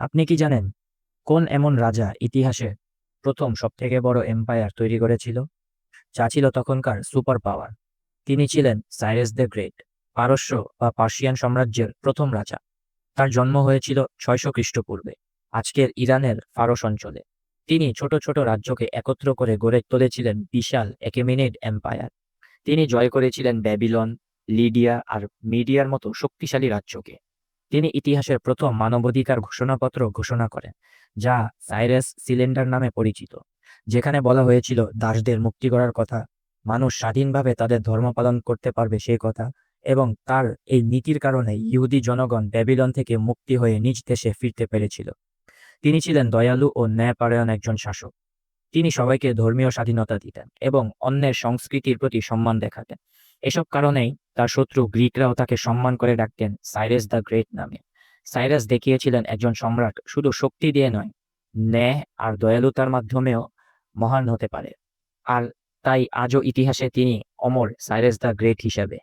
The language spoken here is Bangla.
আপনি কি জানেন, কোন এমন রাজা ইতিহাসে প্রথম সবথেকে বড় এম্পায়ার তৈরি করেছিল? যা ছিল তখনকার সুপার পাওয়ার তিনি ছিলেন সাইরেস দ্য গ্রেট পারস্য বা পার্সিয়ান সাম্রাজ্যের প্রথম রাজা। তার জন্ম হয়েছিল ছয়শো খ্রিস্টপূর্বে, আজকের ইরানের ফারস অঞ্চলে। তিনি ছোট ছোট রাজ্যকে একত্র করে গড়ে তুলেছিলেন বিশাল একেমিনেড এম্পায়ার তিনি জয় করেছিলেন ব্যাবিলন লিডিয়া আর মিডিয়ার মতো শক্তিশালী রাজ্যকে। তিনি ইতিহাসের প্রথম মানবাধিকার ঘোষণাপত্র ঘোষণা করেন, যা সাইরাস সিলিন্ডার নামে পরিচিত, যেখানে বলা হয়েছিল দাসদের মুক্তি করার কথা, মানুষ স্বাধীনভাবে তাদের ধর্ম পালন করতে পারবে সেই কথা, এবং তার এই নীতির কারণে ইহুদি জনগণ ব্যাবিলন থেকে মুক্তি হয়ে নিজ দেশে ফিরতে পেরেছিল। তিনি ছিলেন দয়ালু ও ন্যায়পরায়ণ একজন শাসক। তিনি সবাইকে ধর্মীয় স্বাধীনতা দিতেন এবং অন্যের সংস্কৃতির প্রতি সম্মান দেখাতেন। এসব কারণেই তার শত্রু গ্রিকরাও তাকে সম্মান করে ডাকতেন সাইরাস দ্য গ্রেট নামে। সাইরাস দেখিয়েছিলেন একজন সম্রাট শুধু শক্তি দিয়ে নয়, ন্যায় আর দয়ালুতার মাধ্যমেও মহান হতে পারে। আর তাই আজও ইতিহাসে তিনি অমর সাইরাস দ্য গ্রেট হিসেবে।